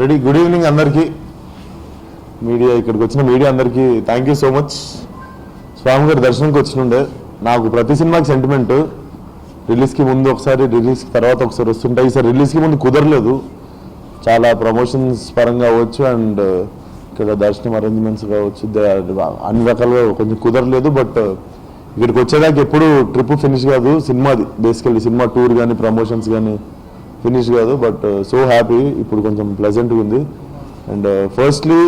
Ready. Good evening అందరికీ. Media ఇక్కడికి వచ్చిన మీడియా అందరికీ thank you so much Swami గారి దర్శనంకి వచ్చినుండే. నాకు ప్రతి సినిమాకి సెంటిమెంట్ రిలీజ్కి ముందు ఒకసారి రిలీజ్ తర్వాత ఒకసారి వస్తుంటాయి. ఈసారి రిలీజ్కి ముందు కుదరలేదు. చాలా ప్రమోషన్స్ పరంగా అవ్వచ్చు అండ్ uh, ఇక్కడ దర్శనం అరేంజ్మెంట్స్ కావచ్చు. అన్ని రకాలుగా కొంచెం కుదరలేదు బట్ uh, ఇక్కడికి వచ్చేదాకా ఎప్పుడు ట్రిప్ ఫినిష్ కాదు. సినిమాది బేసికల్లీ సినిమా టూర్ కానీ ప్రమోషన్స్ కానీ ఫినిష్ కాదు బట్ uh, సో హ్యాపీ ఇప్పుడు కొంచెం ప్లెజెంట్గా ఉంది. And firstly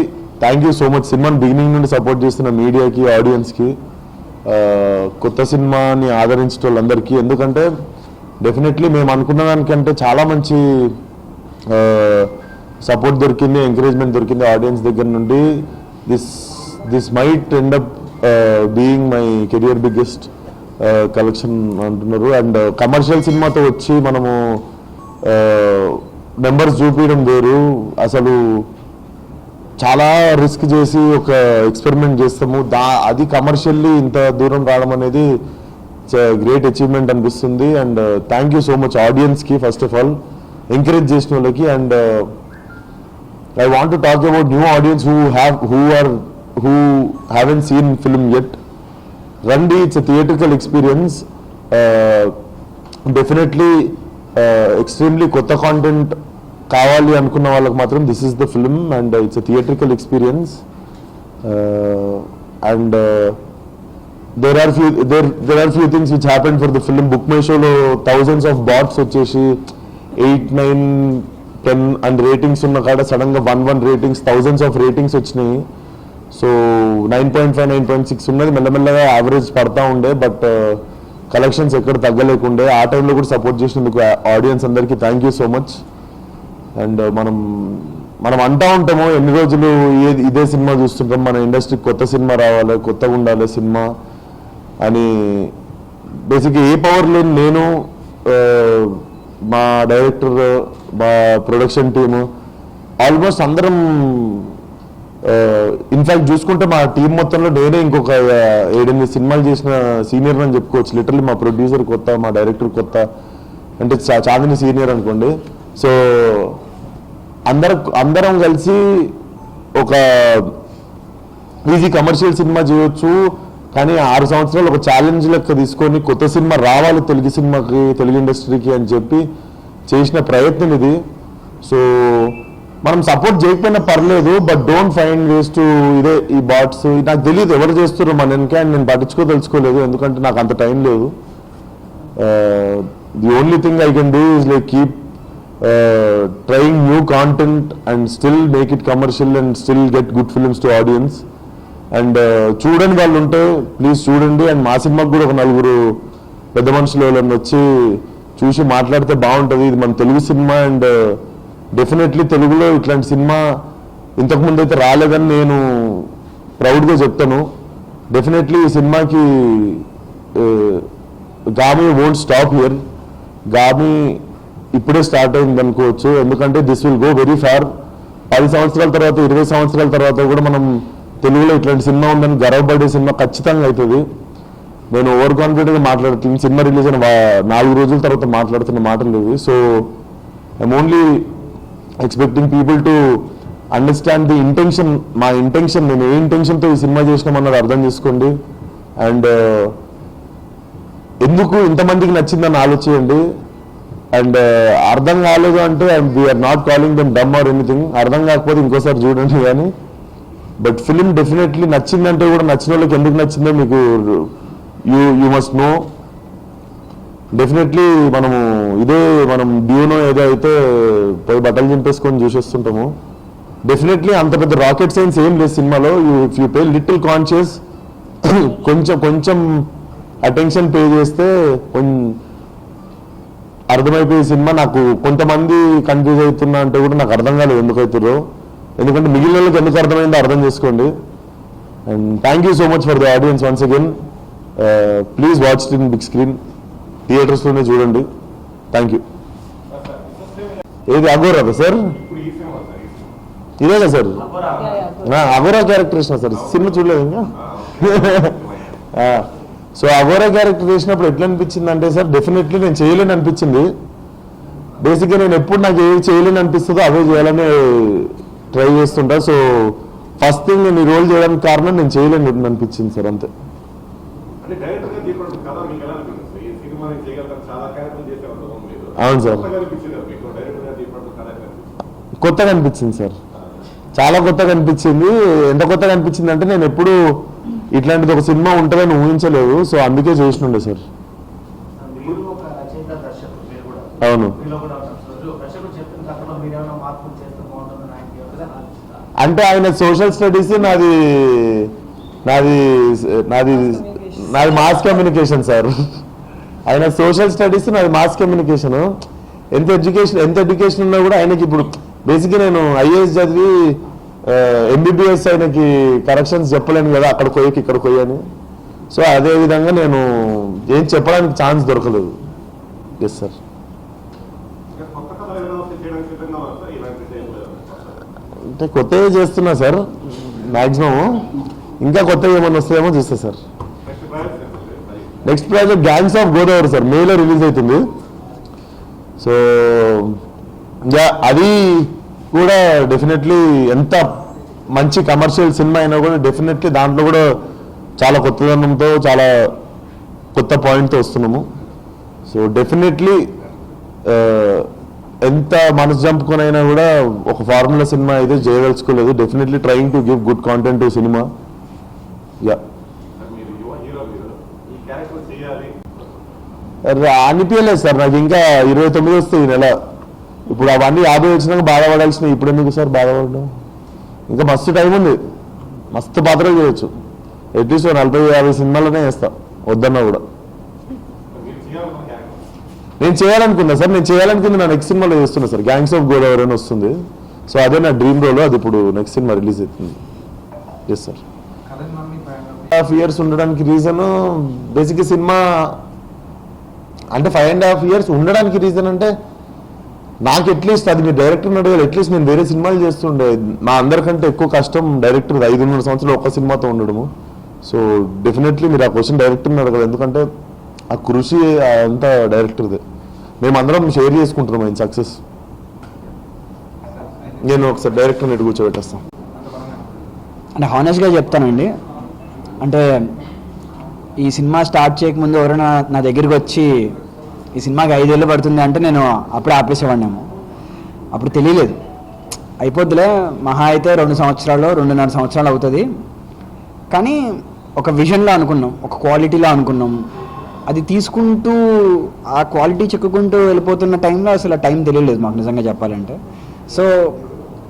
thank you so much సినిమాని బిగినింగ్ నుండి సపోర్ట్ చేస్తున్న మీడియాకి ఆడియన్స్కి uh, కొత్త సినిమాని ఆదరించిన వాళ్ళందరికీ ఎందుకంటే డెఫినెట్లీ మేము అనుకున్న దానికంటే చాలా మంచి uh, సపోర్ట్ దొరికింది ఎంకరేజ్మెంట్ దొరికింది ఆడియన్స్ దగ్గర నుండి. This this might end up being my career biggest collection అంటున్నారు. అండ్ కమర్షియల్ సినిమాతో వచ్చి మనము నెంబర్స్ చూపించడం వేరు. అసలు చాలా రిస్క్ చేసి ఒక ఎక్స్పెరిమెంట్ చేస్తాము. దా అది కమర్షియల్లీ ఇంత దూరం రావడం అనేది గ్రేట్ అచీవ్మెంట్ అనిపిస్తుంది. And thank you so much ఆడియన్స్కి ఫస్ట్ ఆఫ్ ఆల్ ఎంకరేజ్ చేసిన వాళ్ళకి. And I want to talk about new audience who have who are who haven't seen film at రండి it's theatrical experience definitely extremely కొత్త content కావాలి అనుకున్న వాళ్ళకి మాత్రం this is the film and it's theatrical experience and there are few there there are few things which happen for the film book my షోలో thousands of bots వచ్చేసి eight nine ten and ratings ఉన్న కాడ సడన్గా one one ratings thousands of ratings వచ్చినాయి. So nine point five nine point six ఉన్నది. మెల్లమెల్లగా average పడతా ఉండే బట్ కలెక్షన్స్ ఎక్కడ తగ్గలేకుండే ఆ టైంలో కూడా సపోర్ట్ చేసినందుకు ఆడియన్స్ అందరికీ thank you so much and మనం మనం అంటా ఉంటాము ఎన్ని రోజులు ఏ ఇదే సినిమా చూస్తుంటాం మన ఇండస్ట్రీకి కొత్త సినిమా రావాలి కొత్తగా ఉండాలి సినిమా అని బేసిక్గా ఏ పవర్లో నేను uh, మా డైరెక్టర్ మా ప్రొడక్షన్ టీము ఆల్మోస్ట్ అందరం ఇన్ఫాక్ట్ చూసుకుంటే మా టీం మొత్తంలో నేనే ఇంకొక ఏడెనిమిది సినిమాలు చేసిన సీనియర్ అని చెప్పుకోవచ్చు. లిటరల్లీ మా ప్రొడ్యూసర్ కొత్త మా డైరెక్టర్ కొత్త. అంటే చా- చాందిని సీనియర్ అనుకోండి. సో అందరం అందరం కలిసి ఒక ఈజీ కమర్షియల్ సినిమా చేయొచ్చు. కానీ ఆరు సంవత్సరాలు ఒక ఛాలెంజ్ లెక్క తీసుకొని కొత్త సినిమా రావాలి తెలుగు సినిమాకి తెలుగు ఇండస్ట్రీకి అని చెప్పి చేసిన ప్రయత్నం ఇది. సో మనం సపోర్ట్ చేయకపోయినా పర్లేదు but don't find ways to ఇదే ఈ బాట్స్ నాకు తెలియదు ఎవరు చేస్తున్నారు మన వెనక అండ్ నేను పట్టించుకో తెలుసుకోలేదు ఎందుకంటే నాకు అంత టైం లేదు. The only thing I can do is like keep trying new content and still make it commercial and still get good films to audience and చూడని వాళ్ళు ఉంటే ప్లీజ్ చూడండి. అండ్ మా సినిమాకి కూడా ఒక నలుగురు పెద్ద మనుషులు వచ్చి చూసి మాట్లాడితే బాగుంటుంది. ఇది మన తెలుగు సినిమా అండ్ డెఫినెట్లీ తెలుగులో ఇట్లాంటి సినిమా ఇంతకుముందు అయితే రాలేదని నేను ప్రౌడ్గా చెప్తాను. డెఫినెట్లీ ఈ సినిమాకి Gaami won't stop here Gaami ఇప్పుడే స్టార్ట్ అయింది అనుకోవచ్చు ఎందుకంటే this will go very far పది సంవత్సరాల తర్వాత ఇరవై సంవత్సరాల తర్వాత కూడా మనం తెలుగులో ఇట్లాంటి సినిమా ఉందని గర్వపడే సినిమా ఖచ్చితంగా అవుతుంది. నేను ఓవర్ కాన్ఫిడెంట్గా మాట్లాడుతున్నాను. సినిమా రిలీజ్ అయిన నాలుగు రోజుల తర్వాత మాట్లాడుతున్న మాటలు ఇవి. So I'm only expecting people to understand the intention మా ఇంటెన్షన్ నేను ఏ ఇంటెన్షన్తో ఈ సినిమా చేసినామన్నది అర్థం చేసుకోండి. అండ్ uh, ఎందుకు ఇంతమందికి నచ్చిందని ఆలోచించండి. అండ్ uh, అర్థం కాలేదు అంటే and we're not calling them dumb or anything అర్థం కాకపోతే ఇంకోసారి చూడండి కానీ. బట్ ఫిలిం డెఫినెట్లీ నచ్చిందంటే కూడా నచ్చిన వాళ్ళకి ఎందుకు నచ్చిందో మీకు you you must know definitely మనము ఇదే మనం డ్యూనో ఏదో అయితే పోయి బట్టలు చింపేసుకొని చూసేస్తుంటాము. డెఫినెట్లీ అంత పెద్ద రాకెట్ సైన్స్ ఏం లేదు సినిమాలో. If you pay little conscious కొంచెం కొంచెం అటెన్షన్ పే చేస్తే కొంచెం అర్థమైపోయే సినిమా నాకు కొంతమంది కన్ఫ్యూజ్ అవుతున్నా అంటే కూడా నాకు అర్థం కాలేదు ఎందుకు అవుతుందో. ఎందుకంటే మిగిలిన వాళ్ళకి ఎందుకు అర్థమైందో అర్థం చేసుకోండి. And thank you so much for the audience once again please watch in big screen థియేటర్స్లోనే చూడండి. థ్యాంక్ యూ ఏది అగోరా సార్? ఇదే కదా సార్ అగోరా క్యారెక్టర్ వేసిన సార్. సినిమా చూడలేదు ఇంకా? సో అగోరా క్యారెక్టర్ చేసినప్పుడు ఎట్లా అనిపించింది అంటే సార్ డెఫినెట్లీ నేను చేయలేని అనిపించింది. బేసిక్గా నేను ఎప్పుడు నాకు ఏది చేయలేని అనిపిస్తుందో అవే చేయాలని ట్రై చేస్తుంటా. సో ఫస్ట్ థింగ్ నేను ఈ రోల్ చేయడానికి కారణం నేను చేయలేని అనిపించింది సార్ అంతే అంటే డైరెక్టర్గా చెప్పడం కథ మీకు ఎలా అనిపించింది ఈ సినిమా నేను చేయగలుగుతాను చాలా క్యారెక్టర్ చేసే అనుభవం లేదు అవును సార్. కొత్తగా అనిపించింది సార్. చాలా కొత్తగా అనిపించింది. ఎంత కొత్తగా అనిపించింది అంటే నేను ఎప్పుడు ఇట్లాంటిది ఒక సినిమా ఉంటుందని ఊహించలేదు. సో అందుకే చేసినుండే సార్. మీరు ఒక రచయిత దర్శకుడు మీరు కూడా. అవును? అంటే ఆయన సోషల్ స్టడీస్ నాది నాది నాది నాది మాస్ కమ్యూనికేషన్ సార్. ఆయన సోషల్ స్టడీస్ నాది మాస్ కమ్యూనికేషన్ ఎంత ఎడ్యుకేషన్ ఎంత ఎడ్యుకేషన్ ఉన్నా కూడా ఆయనకి ఇప్పుడు బేసిక్గా నేను ఐఏఎస్ చదివి ఎంబీబీఎస్ ఆయనకి కరెక్షన్స్ చెప్పలేను కదా అక్కడ కొయ్యకి ఇక్కడ కొయ్య అని. సో అదే విధంగా నేను ఏం చెప్పడానికి ఛాన్స్ దొరకలేదు. Yes sir? అంటే కొత్తగా చేస్తున్నా సార్ మ్యాక్సిమం ఇంకా కొత్తగా ఏమైనా వస్తాయేమో చూస్తా sir next project gangs of Godavari sir మేలో రిలీజ్ అవుతుంది. సో యా అది కూడా డెఫినెట్లీ ఎంత మంచి కమర్షియల్ సినిమా అయినా కూడా డెఫినెట్లీ దాంట్లో కూడా చాలా కొత్తదనంతో చాలా కొత్త పాయింట్తో వస్తున్నాము. సో డెఫినెట్లీ uh, ఎంత మనసు చంపుకునైనా కూడా ఒక ఫార్ములా సినిమా అయితే చేయదలుచుకోలేదు. Definitely trying to give good content to cinema ya sir మీరు యువ హీరో మీరు ఈ క్యారెక్టర్ చేయాలి రా- అనిపించలేదు సార్. నాకు ఇంకా ఇరవై తొమ్మిది వస్తుంది ఈ నెల. ఇప్పుడు అవన్నీ యాభై వచ్చినాక బాధపడాల్సిన ఇప్పుడు ఎందుకు సార్ బాధపడడం? ఇంకా మస్తు టైం ఉంది. మస్తు పాత్రలు చేయొచ్చు. అట్లీస్ట్ నలభై యాభై సినిమాలనే వేస్తా వద్దన్నా కూడా. నేను చేయాలనుకున్నా సార్. నేను చేయాలనుకుంది నా నెక్స్ట్ సినిమాలో చేస్తున్నా సార్. గ్యాంగ్స్ ఆఫ్ గోదావరి అని వస్తుంది. సో అదే నా డ్రీమ్ రోల్ అది ఇప్పుడు నెక్స్ట్ సినిమా రిలీజ్ అవుతుంది. ఎస్ సార్ హాఫ్ ఇయర్స్ ఉండడానికి రీజన్ బేసిక్ సినిమా అంటే ఫైవ్ అండ్ హాఫ్ ఇయర్స్ ఉండడానికి రీజన్ అంటే నాకు ఎట్లీస్ట్ అది మీ డైరెక్టర్ అడగాలి ఎట్లీస్ట్ నేను వేరే సినిమాలు చేస్తుండే. మా అందరికంటే ఎక్కువ కష్టం డైరెక్టర్ ఐదున్నర సంవత్సరాలు ఒక్క సినిమాతో ఉండడము. సో డెఫినెట్లీ మీరు ఆ క్వశ్చన్ డైరెక్టర్ని అడగాలి ఎందుకంటే ఆ కృషి అంతా డైరెక్టర్దే మేము అందరం షేర్ చేసుకుంటున్నాం ఆయన సక్సెస్ నేను ఒకసారి డైరెక్టర్ ఇటు కూర్చోబెట్టేస్తాను. అంటే హానెస్ట్గా చెప్తానండి. అంటే ఈ సినిమా స్టార్ట్ చేయకముందు ఎవరైనా నా దగ్గరికి వచ్చి ఈ సినిమాకి ఐదేళ్ళు పడుతుంది అంటే నేను అప్పుడే ఆపేసేవాడినేమో. అప్పుడు తెలియలేదు. అయిపోద్దిలే మహా అయితే రెండు సంవత్సరాలు రెండున్నర సంవత్సరాలు అవుతుంది. కానీ ఒక విజన్లో అనుకున్నాం ఒక క్వాలిటీలో అనుకున్నాం. అది తీసుకుంటూ ఆ క్వాలిటీ చెక్కుకుంటూ వెళ్ళిపోతున్న టైంలో అసలు ఆ టైం తెలియలేదు మాకు నిజంగా చెప్పాలంటే. సో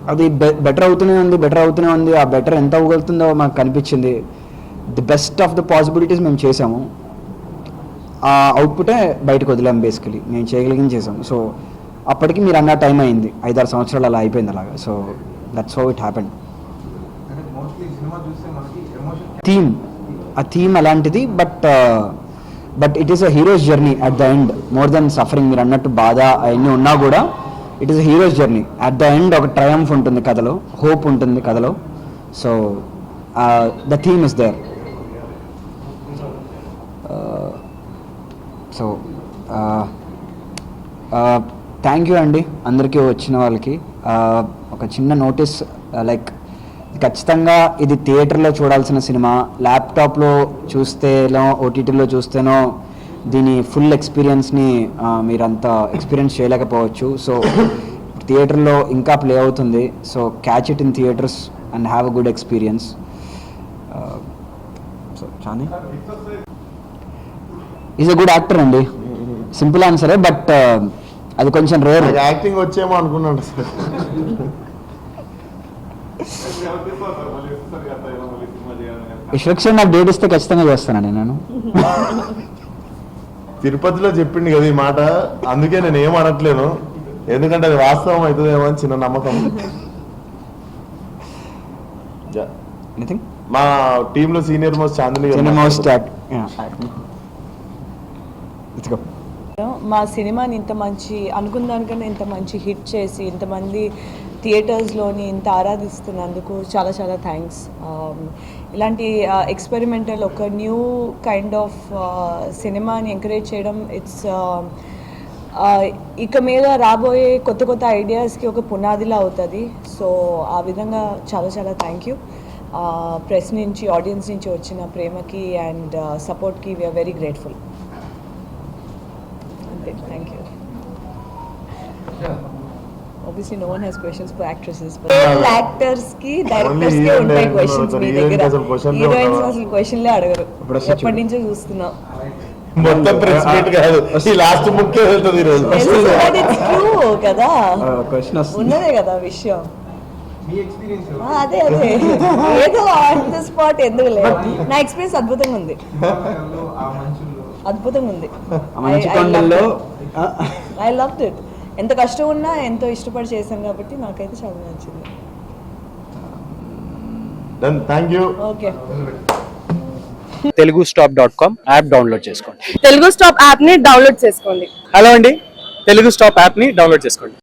అది బెటర్ అవుతూనే ఉంది బెటర్ అవుతూనే ఉంది. ఆ బెటర్ ఎంత అవ్వగలుగుతుందో మాకు కనిపించింది. The best of the possibilities మేము చేసాము. ఆ అవుట్పుటే బయటకు వదిలాం బేసికలీ మేము చేయగలిగింది చేసాం. సో అప్పటికి మీరు అన్న టైం అయింది. ఐదారు సంవత్సరాలు అలా అయిపోయింది అలాగా. So that's how it emotion theme ఆ థీమ్ అలాంటిది but but it is a hero's journey at the end more than suffering మీరు అన్నట్టు బాధ అవన్నీ ఉన్నా కూడా it is a hero's journey at the end ఒక ట్రయంఫ్ ఉంటుంది కథలో హోప్ ఉంటుంది కథలో. So the theme is there so thank you అండి అందరికీ వచ్చిన వాళ్ళకి. ఒక చిన్న నోటీస్ లైక్ ఖచ్చితంగా ఇది థియేటర్లో చూడాల్సిన సినిమా. ల్యాప్టాప్లో చూస్తేనో ఓటీటీలో చూస్తేనో దీని ఫుల్ ఎక్స్పీరియన్స్ని మీరంతా ఎక్స్పీరియన్స్ చేయలేకపోవచ్చు. సో థియేటర్లో ఇంకా ప్లే అవుతుంది. So catch it in theatres and have a good experience so Chani is a good actor అండి సింపుల్ ఆన్సరే బట్ అది కొంచెం రేర్ యాక్టింగ్ వచ్చేమో అనుకున్నాను సార్. ఇన్స్ట్రక్షన్ నాకు డేట్ ఇస్తే ఖచ్చితంగా చేస్తానండి నేను. తిరుపతిలో చెప్పిండు కదా ఈ మాట. అందుకే నేను ఏం అనట్లేను. ఎందుకంటే అది వాస్తవం అవుతుందేమో అని చిన్న నమ్మకం. మా టీమ్లో సీనియర్ మోస్ట్ చాందిని మోస్ట్ మా సినిమాని ఇంత మంచి అనుకున్న దానికన్నా ఇంత మంచి హిట్ చేసి ఇంతమంది థియేటర్స్లోని ఇంత ఆరాధిస్తున్నందుకు చాలా చాలా థ్యాంక్స్ um, ఇలాంటి uh, ఎక్స్పెరిమెంటల్ ఒక న్యూ కైండ్ ఆఫ్ సినిమాని ఎంకరేజ్ చేయడం ఇట్స్ uh, uh, ఇక మీద రాబోయే కొత్త కొత్త ఐడియాస్కి ఒక పునాదిలా అవుతుంది. సో ఆ విధంగా చాలా చాలా థ్యాంక్ యూ ప్రెస్ నుంచి ఆడియన్స్ నుంచి వచ్చిన ప్రేమకి అండ్ సపోర్ట్కి వీఆర్ వెరీ గ్రేట్ఫుల్ అంతే thank you Obviously, no one has questions for actresses, but actors కి డైరెక్టర్స్కి ఉంటాయి క్వశ్చన్స్ మీ దగ్గర. అసలు question లే హీరోయిన్స్? అసలు క్వశ్చన్లే అడగరు. ఎప్పటి నుంచో చూస్తున్నాం. మొత్తం ప్రెస్ మీట్ కాదు. ఈ లాస్ట్ ముఖ్య వెళ్తుంది ట్రూ కదా. క్వశ్చన్ వస్తుంది. ఉన్నదే కదా విషయం. మీ ఎక్స్పీరియన్స్ ఆ, అదే అదే. ఏదో ఆన్ ద స్పాట్ ఎందుకు లేదు నా ఎక్స్పీరియన్స్ అద్భుతంగా ఉంది. అద్భుతంగా ఉంది ఐ లవ్ ఇట్ ఎంత కష్టం ఉన్నా ఎంతో ఇష్టపడి చేశాను కాబట్టి నాకైతే చాలా నచ్చింది. Done thank you okay. Telugu stop dot com app download చేసుకోండి. తెలుగు స్టాప్ యాప్ని డౌన్లోడ్ చేసుకోండి. హలో అండి. తెలుగు స్టాప్ యాప్ని డౌన్లోడ్ చేసుకోండి.